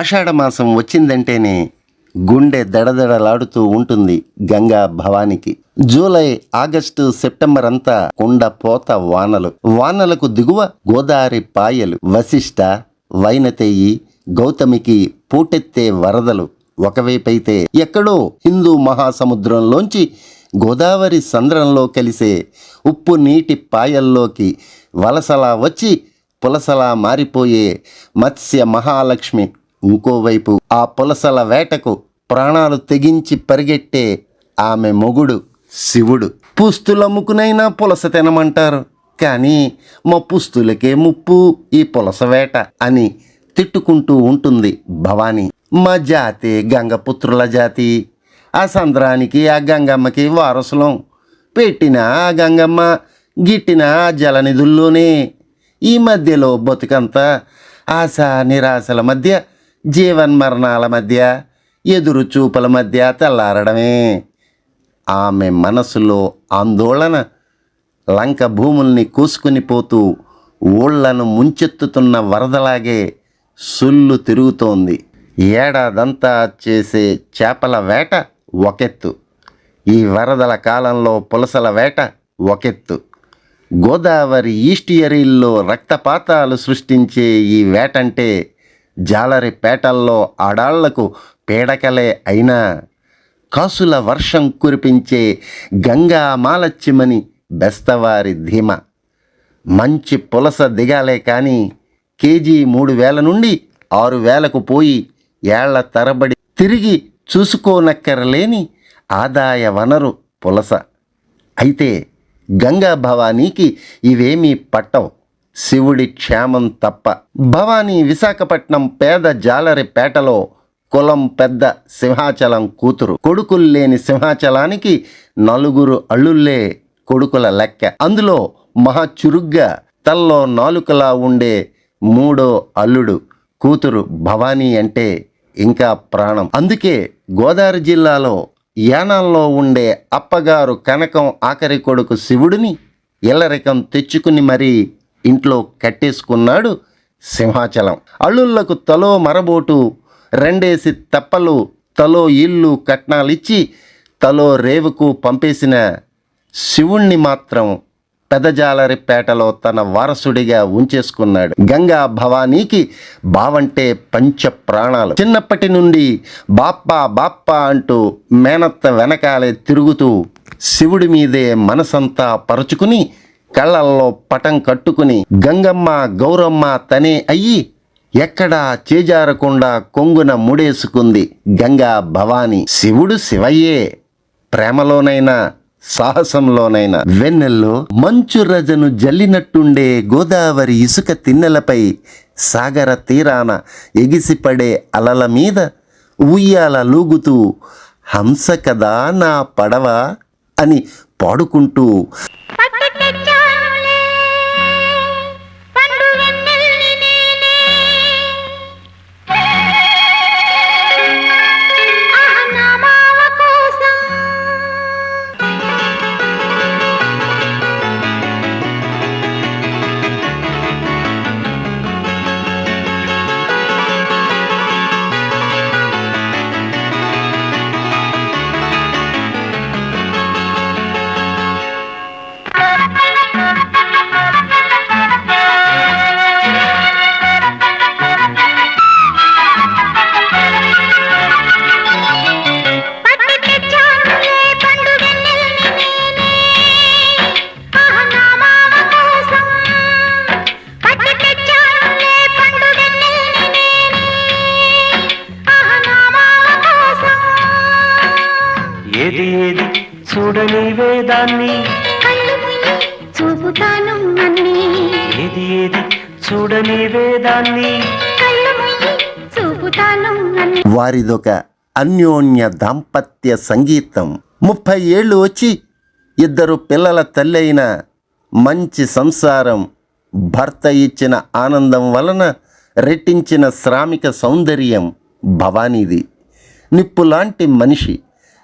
ఆషాఢమాసం వచ్చిందంటేనే గుండె దడదడలాడుతూ ఉంటుంది గంగా భవానికి. జూలై ఆగస్టు సెప్టెంబర్ అంతా కుండ పోత వానలు. వానలకు దిగువ గోదావరి పాయలు వశిష్ట వైనతేయి గౌతమికి పూటెత్తే వరదలు. ఒకవైపైతే ఎక్కడో హిందూ మహాసముద్రంలోంచి గోదావరి సంద్రంలో కలిసే ఉప్పు నీటి పాయల్లోకి వలసలా వచ్చి పులసలా మారిపోయే మత్స్య మహాలక్ష్మి ఇంకోవైపు ఆ పులసల వేటకు ప్రాణాలు తెగించి పరిగెట్టే ఆమె మొగుడు శివుడు. పుస్తులమ్ముకునైనా పులస తినమంటారు. కానీ మా పుస్తులకే ముప్పు ఈ పులస వేట అని తిట్టుకుంటూ ఉంటుంది భవానీ. మా జాతి గంగపుత్రుల జాతి. ఆ సంద్రానికి ఆ గంగమ్మకి వారసులం. పెట్టిన ఆ గంగమ్మ గిట్టిన ఆ జలనిధుల్లోనే. ఈ మధ్యలో బతుకంతా ఆశ నిరాశల మధ్య జీవన్మరణాల మధ్య ఎదురు చూపుల మధ్య తెల్లారడమే. ఆమె మనసులో ఆందోళన లంక భూముల్ని కూసుకుని పోతూ ఊళ్ళను ముంచెత్తుతున్న వరదలాగే సుల్లు తిరుగుతోంది. ఏడాదంతా చేసే చేపల వేట ఒకెత్తు. ఈ వరదల కాలంలో పులసల వేట ఒకెత్తు. గోదావరి ఈస్ట్ ఎరీల్లో రక్తపాతాలు సృష్టించే ఈ వేటంటే జాలరి పేటల్లో ఆడాళ్ళకు పీడకలే అయినా కాసుల వర్షం కురిపించే గంగా మాలచ్చిమని బెస్తవారి ధీమ. మంచి పులస దిగాలే కానీ కేజీ మూడు వేల నుండి ఆరు వేలకు పోయి ఏళ్ళ తరబడి తిరిగి చూసుకోనక్కరలేని ఆదాయ వనరు పులస. అయితే గంగా భవానీకి ఇవేమీ పట్టవు. శివుడి క్షేమం తప్ప. భవానీ విశాఖపట్నం పేద జాలరిపేటలో కులం పెద్ద సింహాచలం కూతురు. కొడుకులు లేని సింహాచలానికి నలుగురు అళ్ళుల్లే కొడుకుల లెక్క. అందులో మహా చురుగ్గా తల్లో నాలుకలా ఉండే మూడో అల్లుడు కూతురు భవానీ అంటే ఇంకా ప్రాణం. అందుకే గోదావరి జిల్లాలో యానాల్లో ఉండే అప్పగారు కనకం ఆఖరి కొడుకు శివుడిని ఇల్లరికం తెచ్చుకుని మరీ ఇంట్లో కట్టేసుకున్నాడు సింహాచలం. అల్లుళ్ళకు తలో మరబోటు రెండేసి తెప్పలు తలో ఇల్లు కట్నాలిచ్చి తలో రేవుకు పంపేసిన శివుణ్ణి మాత్రం పెదజాలరిపేటలో తన వారసుడిగా ఉంచేసుకున్నాడు. గంగా భవానీకి బావంటే పంచ ప్రాణాలు చిన్నప్పటి నుండి బాప్పా బాప్పా అంటూ మేనత్త వెనకాలే తిరుగుతూ శివుడి మీదే మనసంతా పరుచుకుని కళ్ళల్లో పటం కట్టుకుని గంగమ్మ గౌరమ్మ తనే అయ్యి ఎక్కడా చేజారకుండా కొంగున ముడేసుకుంది గంగా భవాని. శివుడు శివయ్యే. ప్రేమలోనైనా సాహసంలోనైనా వెన్నెల్లో మంచు రజను జల్లినట్టుండే గోదావరి ఇసుక తిన్నెలపై సాగర తీరాన ఎగిసిపడే అలల మీద ఉయ్యాల లూగుతూ హంస కదా నా పడవ అని పాడుకుంటూ వేదాన్ని చూపుతాను ఏది ఏది చూడని వేదాన్ని చూపుతాను వారిదొక అన్యోన్య దాంపత్య సంగీతం. ముప్పై ఏళ్ళు వచ్చి ఇద్దరు పిల్లల తల్లైన మంచి సంసారం భర్త ఇచ్చిన ఆనందం వలన రెట్టించిన శ్రామిక సౌందర్యం భవానీది. నిప్పులాంటి మనిషి.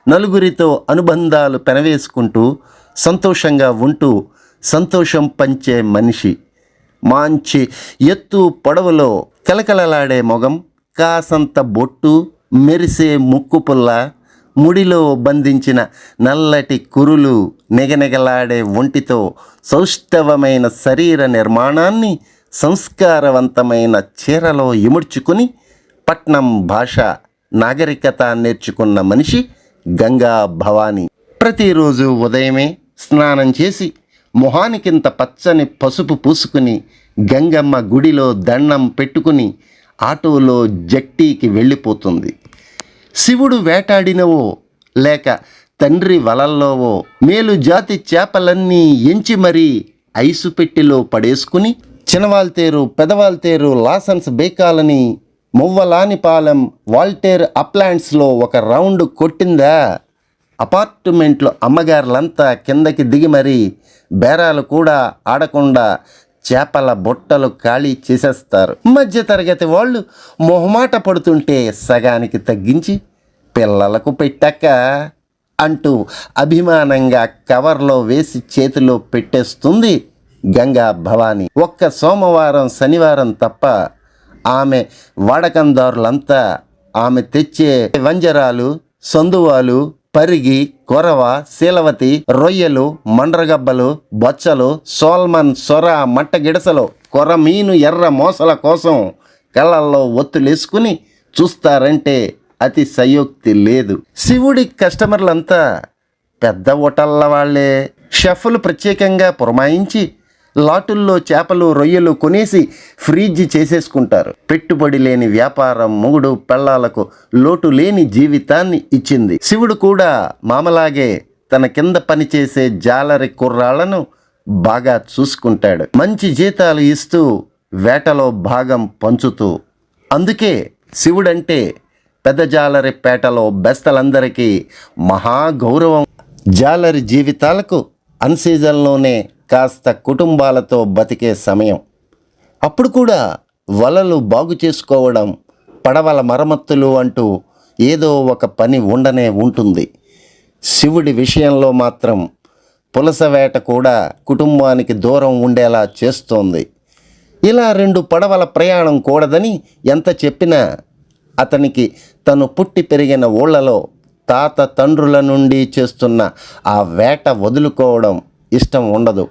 నలుగురితో అనుబంధాలు పెనవేసుకుంటూ సంతోషంగా ఉంటూ సంతోషం పంచే మనిషి. మంచి ఎత్తు పొడవులో కలకలలాడే మొగం కాసంత బొట్టు మెరిసే ముక్కు పుల్ల ముడిలో బంధించిన నల్లటి కురులు నిగనిగలాడే ఒంటితో సౌష్ఠవమైన శరీర నిర్మాణాన్ని సంస్కారవంతమైన చీరలో ఇముడ్చుకుని పట్నం భాష నాగరికత నేర్చుకున్న మనిషి గంగా భవాని. ప్రతిరోజు ఉదయమే స్నానం చేసి మొహానికింత పచ్చని పసుపు పూసుకుని గంగమ్మ గుడిలో దండం పెట్టుకుని ఆటోలో జట్టీకి వెళ్ళిపోతుంది. శివుడు వేటాడినవో లేక తండ్రి వలల్లోవో మేలు జాతి చేపలన్నీ ఎంచి మరీ ఐసు పెట్టెలో పడేసుకుని Chinawaltair Pedawaltair Lawson's Bay Colony Muvvalanipalem Waltair అప్లాంట్స్లో ఒక రౌండ్ కొట్టిందా? అపార్ట్మెంట్లో అమ్మగారులంతా కిందకి దిగి మరీ బేరాలు కూడా ఆడకుండా చేపల బుట్టలు ఖాళీ చేసేస్తారు. మధ్య తరగతి వాళ్ళు మొహమాట పడుతుంటే సగానికి తగ్గించి పిల్లలకు పెట్టాక అంటూ అభిమానంగా కవర్లో వేసి చేతిలో పెట్టేస్తుంది గంగా భవాని. ఒక్క సోమవారం శనివారం తప్ప ఆమె వాడకందారులంతా ఆమె తెచ్చే వంజరాలు సందువాలు పరిగి కొరవ శీలవతి రొయ్యలు మండ్రగబ్బలు బొచ్చలు సోల్మన్ సొర మట్టగిడసలు కొరమీను ఎర్ర మోసల కోసం కళ్ళల్లో ఒత్తులేసుకుని చూస్తారంటే అతి సయోక్తి లేదు. శివుడి కస్టమర్లంతా పెద్ద హోటళ్ళ వాళ్ళే షెఫ్లు ప్రత్యేకంగా పురమాయించి లాటుల్లో చేపలు రొయ్యలు కొనేసి ఫ్రీజ్ చేసేసుకుంటారు. పెట్టుబడి లేని వ్యాపారం మొగుడు పెళ్ళాలకు లోటు లేని జీవితాన్ని ఇచ్చింది. శివుడు కూడా మామలాగే తన కింద పనిచేసే జాలరి కుర్రాళ్ళను బాగా చూసుకుంటాడు. మంచి జీతాలు ఇస్తూ వేటలో భాగం పంచుతూ. అందుకే శివుడంటే పెద్ద జాలరి పేటలో బెస్తలందరికీ మహా గౌరవం. జాలరి జీవితాలకు అన్సీజన్లోనే కాస్త కుటుంబాలతో బతికే సమయం. అప్పుడు కూడా వలలు బాగు చేసుకోవడం పడవల మరమ్మత్తులు అంటూ ఏదో ఒక పని ఉండనే ఉంటుంది. శివుడి విషయంలో మాత్రం పులసవేట కూడా కుటుంబానికి దూరం ఉండేలా చేస్తోంది. ఇలా రెండు పడవల ప్రయాణం కూడదని ఎంత చెప్పినా అతనికి తను పుట్టి పెరిగిన ఊళ్ళలో తాత తండ్రుల నుండి చేస్తున్న ఆ వేట వదులుకోవడం ఇష్టం ఉండదు.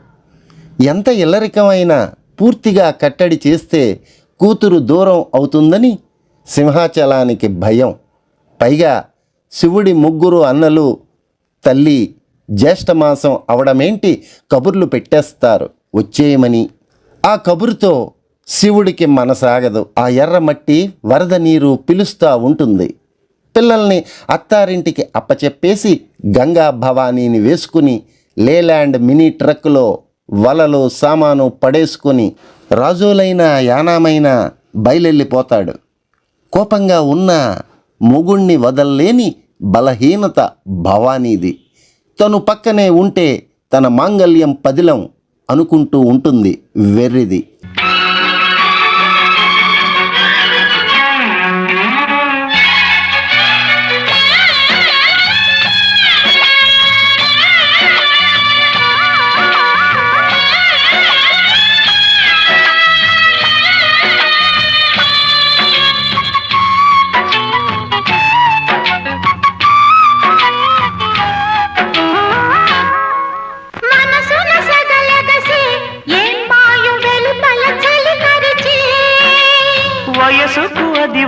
ఎంత ఇల్లరికమైనా పూర్తిగా కట్టడి చేస్తే కూతురు దూరం అవుతుందని సింహాచలానికి భయం. పైగా శివుడి ముగ్గురు అన్నలు తల్లి జ్యేష్ఠమాసం అవడమేంటి కబుర్లు పెట్టేస్తారు? వచ్చేయమని. ఆ కబురుతో శివుడికి మనసాగదు. ఆ ఎర్రమట్టి వరద నీరు పిలుస్తూ ఉంటుంది. పిల్లల్ని అత్తారింటికి అప్పచెప్పేసి గంగా భవానీని వేసుకుని లేలాండ్ మినీ ట్రక్కులో వలలు సామాను పడేసుకొని రాజులైన యానామైన బయలెళ్ళిపోతాడు. కోపంగా ఉన్న మొగుణ్ణి వదల్లేని బలహీనత భవానీది. తను పక్కనే ఉంటే తన మాంగల్యం పదిలం అనుకుంటూ ఉంటుంది వెర్రిది.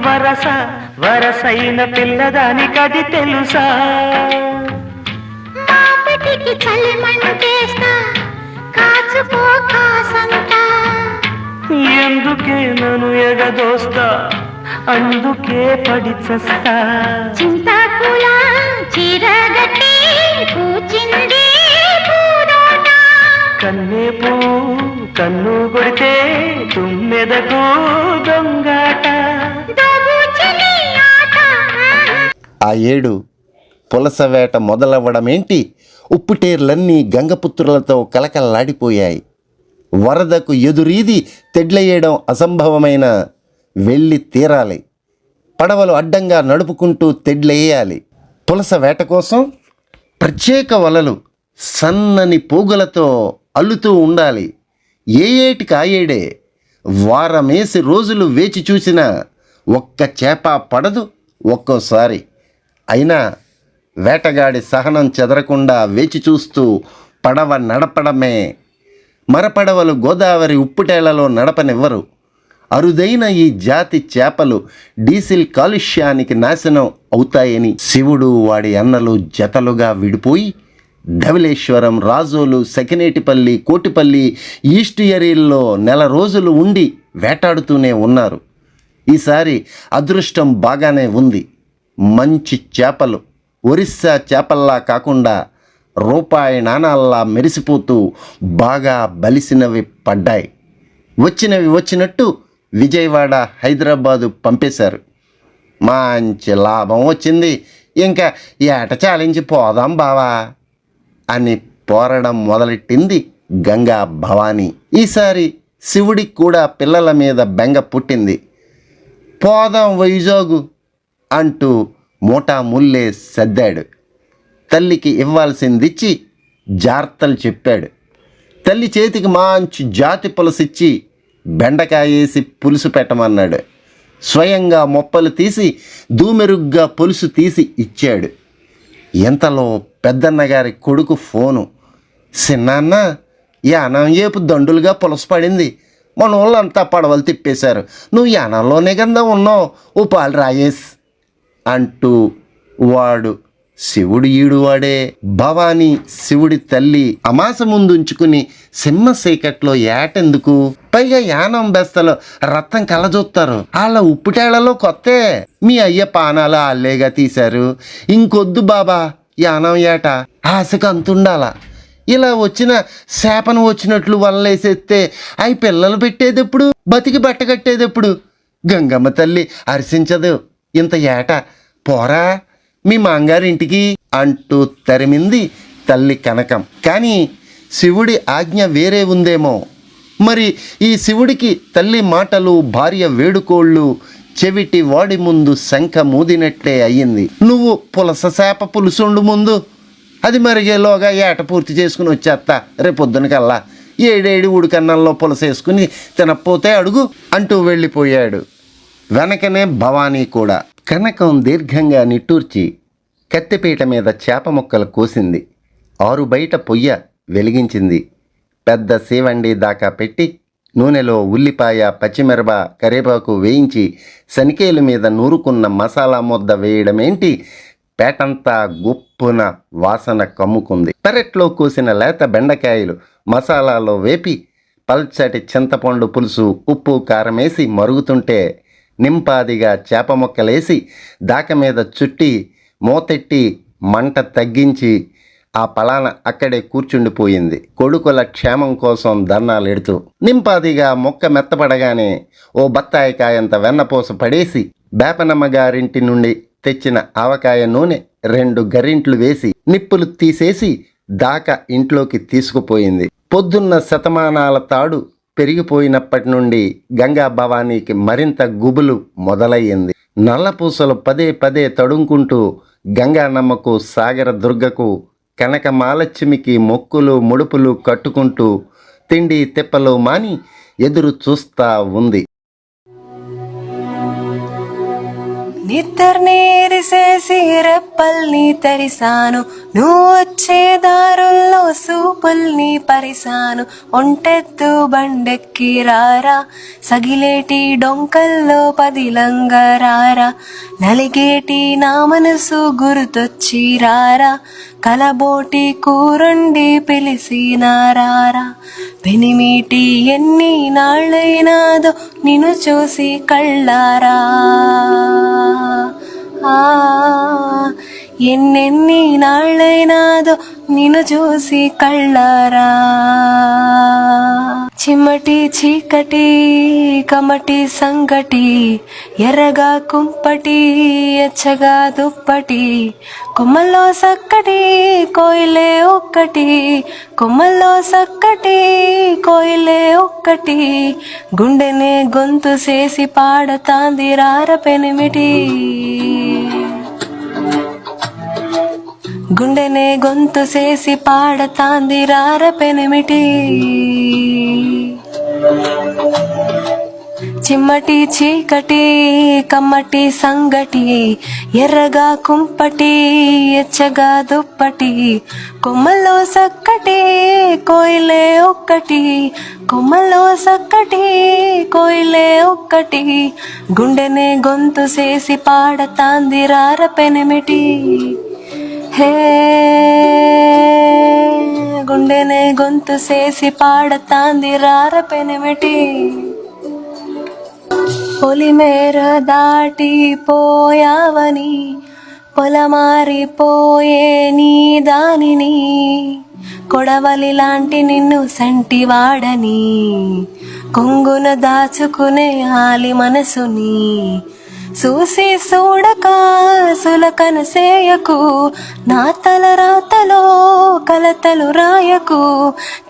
వరస వరసైన పిల్లదానికది తెలుసా? మాపటికి కాచుకో ఎందుకే నన్ను ఎగదోస్తా? అందుకే పడి చస్తా. చింతాకుల చీరగట్టి కూచింది పూదోట కన్నే పూ కన్ను కొడితే తుమ్మెదకు దొంగాట. ఆ ఏడు పులసవేట మొదలవ్వడమేంటి? ఉప్పుటేర్లన్నీ గంగపుత్రులతో కలకల్లాడిపోయాయి. వరదకు ఎదురీది తెడ్లయ్యడం అసంభవమైన వెళ్ళి తీరాలి. పడవలు అడ్డంగా నడుపుకుంటూ తెడ్లేయాలి పులస వేట కోసం ప్రత్యేక వలలు సన్నని పోగులతో అల్లుతూ ఉండాలి. ఏ ఏటికి ఆయేడే వారమేసి రోజులు వేచి చూసిన ఒక్క చేప పడదు ఒక్కోసారి. అయినా వేటగాడి సహనం చెదరకుండా వేచి చూస్తూ పడవ నడపడమే. మరపడవలు గోదావరి ఉప్పుటేళ్ళలో నడపనివ్వరు. అరుదైన ఈ జాతి చేపలు డీజిల్ కాలుష్యానికి నాశనం అవుతాయని శివుడు వాడి అన్నలు జతలుగా విడిపోయి ధవలేశ్వరం రాజోలు సెకినేటిపల్లి కోటిపల్లి ఈస్ట్ ఎరీల్లో నెల రోజులు ఉండి వేటాడుతూనే ఉన్నారు. ఈసారి అదృష్టం బాగానే ఉంది. మంచి చేపలు ఒరిస్సా చేపల్లా కాకుండా రూపాయి నాణాల్లా మెరిసిపోతూ బాగా బలిసినవి పడ్డాయి. వచ్చినవి వచ్చినట్టు విజయవాడ హైదరాబాదు పంపేశారు. మంచి లాభం వచ్చింది. ఇంకా ఏట చాలించి పోదాం బావా అని పోరడం మొదలెట్టింది గంగా భవానీ. ఈసారి శివుడికి కూడా పిల్లల మీద బెంగ పుట్టింది. పోదాం వైజాగు. అంటూ మూటా ముల్లే సర్దాడు. తల్లికి ఇవ్వాల్సిందిచ్చి జార్తలు చెప్పాడు. తల్లి చేతికి మంచి జాతి పులసిచ్చి బెండకాయేసి పులుసు పెట్టమన్నాడు. స్వయంగా మొప్పలు తీసి దూమెరుగ్గా పులుసు తీసి ఇచ్చాడు. ఇంతలో పెద్దన్నగారి కొడుకు ఫోను. చిన్నాన్న యానం ఏపు దండులుగా పులుసు పడింది. మన వాళ్ళంతా పడవలు తిప్పేశారు. నువ్వు యానంలోనే కింద ఉన్నావు. ఓ పాలు అంటూ వాడు శివుడు ఈడు వాడే భవానీ శివుడి తల్లి అమాస ముందుంచుకుని సింహ సీకట్లో ఏటెందుకు? పైగా యానం బెస్తలో రక్తం కలజొత్తారు వాళ్ళ ఉప్పుటేళ్ళలో కొత్తే. మీ అయ్య పానాలు ఆల్లేగా తీశారు. ఇంకొద్దు బాబా యానం ఏట? ఆశకు అంతుండాల ఇలా వచ్చిన శాపను వచ్చినట్లు వల్లేసేస్తే అవి పిల్లలు పెట్టేదెప్పుడు? బతికి బట్ట కట్టేదెప్పుడు గంగమ్మ తల్లి హర్షించదు ఇంత ఏట? పోరా మీ మాంగారింటికి అంటూ తరిమింది తల్లి కనకం. కానీ శివుడి ఆజ్ఞ వేరే ఉందేమో. మరి ఈ శివుడికి తల్లి మాటలు భార్య వేడుకోళ్ళు చెవిటి వాడి ముందు శంఖ మూదినట్లే అయ్యింది. నువ్వు పులస శాప పులుసుండు ముందు. అది మరిగేలోగా ఏట పూర్తి చేసుకుని వచ్చేస్తా రేపొద్దున కల్లా ఏడేడి ఉడికన్నంలో పులస వేసుకుని తినకపోతే అడుగు అంటూ వెళ్ళిపోయాడు. వెనకనే భవానీ కూడా కనకం దీర్ఘంగా నిట్టూర్చి కత్తిపీట మీద చేప ముక్కలు కోసింది. ఆరు బయట పొయ్య వెలిగించింది. పెద్ద సీవండి దాకా పెట్టి నూనెలో ఉల్లిపాయ పచ్చిమిరప కరేపాకు వేయించి శనికేలు మీద నూరుకున్న మసాలా ముద్ద వేయడమేంటి? పేటంతా గుప్పున వాసన కమ్ముకుంది. పెరట్లో కోసిన లేత బెండకాయలు మసాలాలో వేపి పల్చటి చింతపండు పులుసు ఉప్పు కారం వేసి మరుగుతుంటే నింపాదిగా చేప ముక్కలేసి దాక మీద చుట్టి మూతెట్టి మంట తగ్గించి ఆ పలాన అక్కడే కూర్చుండిపోయింది. కొడుకుల క్షేమం కోసం ధర్నాలెడుతూ నింపాదిగా మొక్క మెత్తపడగానే ఓ బత్తాయికాయంత వెన్నపూస పడేసి బేపనమ్మ గారింటి నుండి తెచ్చిన ఆవకాయ నూనె రెండు గరింట్లు వేసి నిప్పులు తీసేసి దాకా ఇంట్లోకి తీసుకుపోయింది. పొద్దున్న శతమానాల తాడు పెరిగిపోయినప్పటి నుండి గంగా భవానీకి మరింత గుబులు మొదలయ్యింది. నల్లపూసలు పదే పదే తడుముకుంటూ గంగానమ్మకు సాగర దుర్గకు కనక మాలక్ష్మికి మొక్కులు ముడుపులు కట్టుకుంటూ తిండి తిప్పలు మాని ఎదురు చూస్తా ఉంది. నిద్రనేరిసేసి రెప్పల్ని తెరిసాను. నువ్వు వచ్చే దారుల్లో సూపుల్ని పరిసాను ఒంటెత్తు బండెక్కి రారా. సగిలేటి డొంకల్లో పదిలంగా రారా. నలిగేటి నా మనసు గుర్తొచ్చి రారా. కలబోటి కూరండి పిలిసినారారా పెనిమిటి ఎన్ని నాళ్ళైనాదో నిన్ను చూసి కళ్ళారా. ఆ, ఎన్నెన్ని నాళ్ళైనాదో నిన్ను చూసి కళ్ళారా? చిమ్మటి చీకటి కమటి సంగటి ఎర్రగా కుంపటి ఎచ్చగా దుప్పటి కొమ్మల్లో సక్కటి కోయిలే ఒక్కటి కొమ్మల్లో సక్కటి కోయిలే ఒక్కటి గుండెనే గొంతు చేసి పాడతాంది రార పెనిమిటి గుండెనే గొంతు చేసి పాడతాంది రార పెనిమిటి చిమ్మటి చీకటి కమ్మటి సంగటి ఎర్రగా కుంపటి ఎచ్చగా దుప్పటి కొమ్మల్లో సక్కటి కోయిలే ఒక్కటి కొమ్మల్లో సక్కటి కోయిలే ఒక్కటి. గుండెనే గొంతు చేసి పాడతాంది రార పెనిమిటి హే గుండెనే గొంతు చేసి పాడతాంది రార పెనిమిటి. పొలిమేర దాటి పోయావని పొలమారిపోయే నీ దానిని కొడవలి లాంటి నిన్ను సంటివాడని కొంగున దాచుకునే ఆలి మనసుని చూసి చూడక సులకన సేయకు నా తల రాతలో కలతలు రాయకు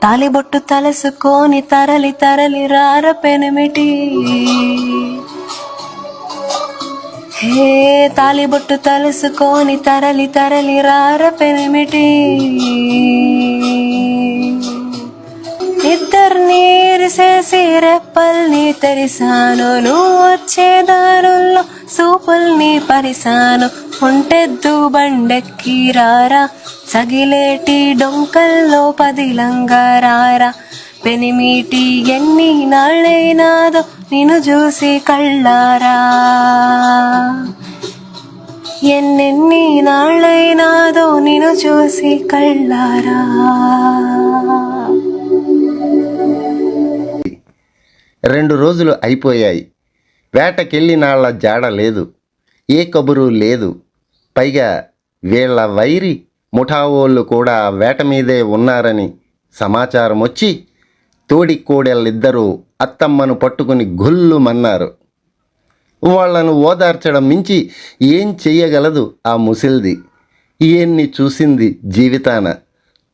తాలిబొట్టు తలసుకొని తరలి తరలి రార పెనమిటి. హే తాలిబొట్టు తలుసుకొని తరలి తరలి రార పెనిమిటి. ఇద్దరిని ఇరిసేసి రెప్పల్ని తెరిసాను. నువ్వు వచ్చే దారుల్లో సూపుల్ని పరిసాను. ఉంటెద్దు బండెక్కి రారా. సగిలేటి డొంకల్లో పదిలంగా రారా. పెనిమిటి ఎన్ని నాళ్ళైనాదో నిన్ను చూసి కళ్ళారా. ఎన్నెన్ని నాళ్ళైనాదో నిన్ను చూసి కళ్ళారా. రెండు రోజులు అయిపోయాయి. వేటకెళ్ళినాళ్ళ జాడ లేదు. ఏ కబురు లేదు. పైగా వీళ్ళ వైరి ముఠావోళ్ళు కూడా వేట మీదే ఉన్నారని సమాచారం వచ్చి తోడి కోడళ్ళిద్దరూ అత్తమ్మను పట్టుకుని గొల్లుమన్నారు. వాళ్ళను ఓదార్చడం మించి ఏం చెయ్యగలదు ఆ ముసిల్ది. ఏన్ని చూసింది జీవితాన.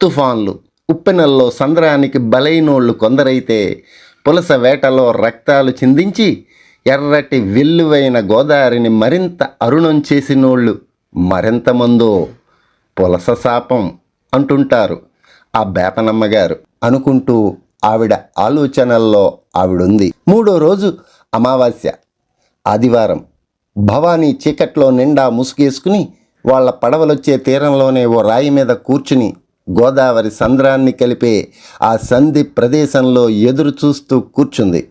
తుఫాన్లు ఉప్పెనల్లో సంద్రానికి బలైనోళ్ళు కొందరైతే పులస వేటలో రక్తాలు చిందించి ఎర్రటి వెల్లువైన గోదావరిని మరింత అరుణం చేసినోళ్ళు మరింతమందో పులస శాపం అంటుంటారు ఆ బేపనమ్మగారు అనుకుంటూ ఆవిడ ఆలోచనల్లో ఆవిడుంది. మూడో రోజు అమావాస్య. ఆదివారం. భవానీ చీకట్లో నిండా ముసుగేసుకుని వాళ్ళ పడవలొచ్చే తీరంలోనే ఓ రాయి మీద కూర్చుని గోదావరి సంద్రాన్ని కలిపే ఆ సంధి ప్రదేశంలో ఎదురు చూస్తూ కూర్చుంది.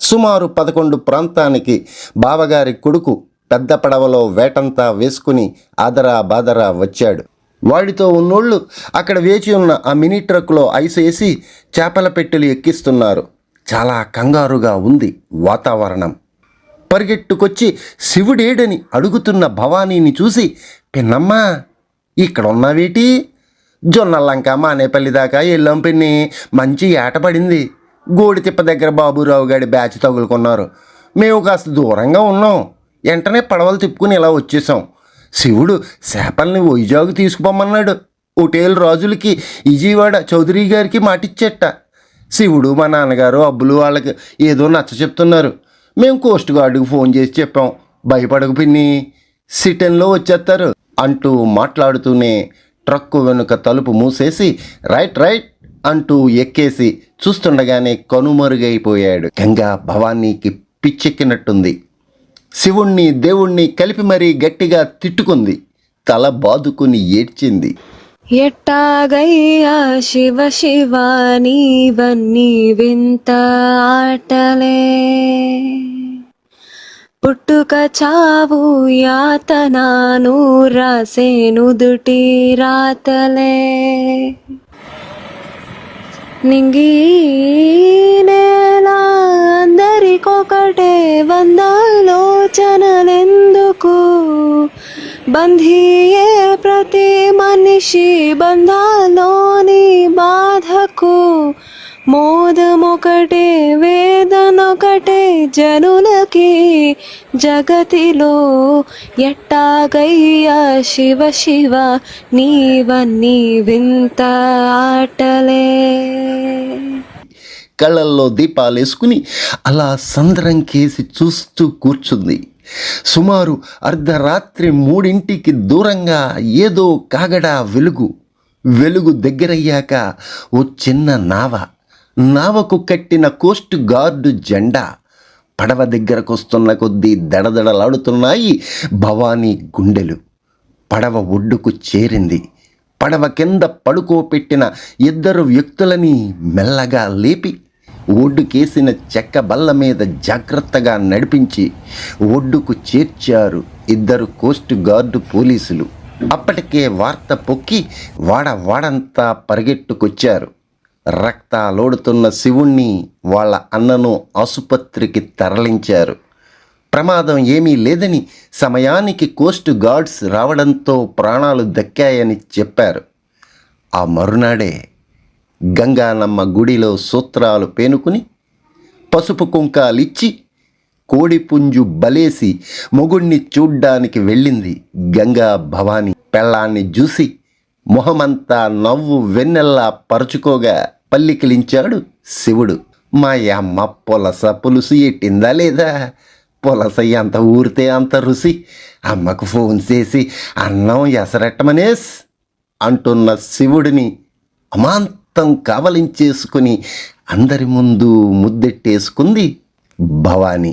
సుమారు పదకొండు ప్రాంతానికి బావగారి కొడుకు పెద్ద పడవలో వేటంతా వేసుకుని ఆదరా బాదరా వచ్చాడు. వాడితో ఉన్నోళ్ళు అక్కడ వేచి ఉన్న ఆ మినీ ట్రక్లో ఐస్ వేసి చేపల పెట్టెలు ఎక్కిస్తున్నారు. చాలా కంగారుగా ఉంది వాతావరణం. పరిగెట్టుకొచ్చి శివుడేడని అడుగుతున్న భవానీని చూసి పిన్నమ్మా ఇక్కడ ఉన్నావేటి జొన్నలంక మానేపల్లి దాకా వెళ్ళాం పిన్ని. మంచి ఏట పడింది. గోడి తిప్ప దగ్గర బాబురావు గారి బ్యాచ్ తగులుకున్నారు. మేము కాస్త దూరంగా ఉన్నాం. వెంటనే పడవలు తిప్పుకుని ఇలా వచ్చేసాం. శివుడు చేపల్ని వైజాగ్ తీసుకుపోమన్నాడు. హోటల్ రాజులకి విజయవాడ చౌదరి గారికి మాటిచ్చేట. శివుడు మా నాన్నగారు అబ్బులు వాళ్ళకి ఏదో నచ్చ చెప్తున్నారు. మేము కోస్ట్ గార్డుకు ఫోన్ చేసి చెప్పాం. భయపడకు పిన్ని. సిటన్లో వచ్చేస్తారు. అంటూ మాట్లాడుతూనే ట్రక్కు వెనుక తలుపు మూసేసి రైట్ రైట్ అంటూ ఎక్కేసి చూస్తుండగానే కనుమరుగైపోయాడు. గంగా భవానీకి పిచ్చెక్కినట్టుంది. శివుణ్ణి దేవుణ్ణి కలిపి మరీ గట్టిగా తిట్టుకుంది. తల బాదుకుని ఏడ్చింది. ఎట్టాగయ్యా శివ శివ నీవన్నీ వింత ఆటలే. పుట్టుక చావు యాతనాను రాసేనుదుటి రాతలే. నింగి నేల అందరికొకటే వందాలోచనలెందుకు? బంధీయే ప్రతి మనిషి బంధాలోని బాధకు మోదమొకటే వేదనొకటే జనులకి జగతిలో ఎట్టాగయ్యా శివ శివ నీవన్నీ వింత ఆటలే. కళ్ళల్లో దీపాలేసుకుని అలా సంద్రం కేసి చూస్తూ కూర్చుంది. సుమారు అర్ధరాత్రి మూడింటికి దూరంగా ఏదో కాగడా వెలుగు వెలుగు దగ్గరయ్యాక ఓ చిన్న నావ. నావకు కట్టిన కోస్ట్ గార్డు జెండా పడవ దగ్గరకు వస్తున్న కొద్దీ దడదడలాడుతున్నాయి భవానీ గుండెలు. పడవ ఒడ్డుకు చేరింది. పడవ కింద పడుకోపెట్టిన ఇద్దరు వ్యక్తులని మెల్లగా లేపి ఒడ్డుకేసిన చెక్క బల్ల మీద జాగ్రత్తగా నడిపించి ఒడ్డుకు చేర్చారు ఇద్దరు కోస్ట్ గార్డు పోలీసులు. అప్పటికే వార్త పొక్కి వాడ వాడంతా పరిగెట్టుకొచ్చారు. రక్తాలోడుతున్న శివుణ్ణి వాళ్ళ అన్నను ఆసుపత్రికి తరలించారు. ప్రమాదం ఏమీ లేదని సమయానికి కోస్ట్ గార్డ్స్ రావడంతో ప్రాణాలు దక్కాయని చెప్పారు. ఆ మరునాడే గంగానమ్మ గుడిలో సూత్రాలు పేనుకుని పసుపు కుంకాలిచ్చి కోడిపుంజు బలేసి మొగుణ్ణి చూడ్డానికి వెళ్ళింది గంగా భవాని. పెళ్ళాన్ని చూసి మొహమంతా నవ్వు వెన్నెల్లా పరుచుకోగా పల్లికిలించాడు శివుడు. మా అమ్మ పులస పులుసు ఎట్టిందా లేదా? పులస ఎంత ఊరితే అంత రుచి. అమ్మకు ఫోన్ చేసి అన్నం ఎసరెట్టమనేస్ అంటున్న శివుడిని అమాంతం కావలించేసుకుని అందరి ముందు ముద్దెట్టేసుకుంది భవాని.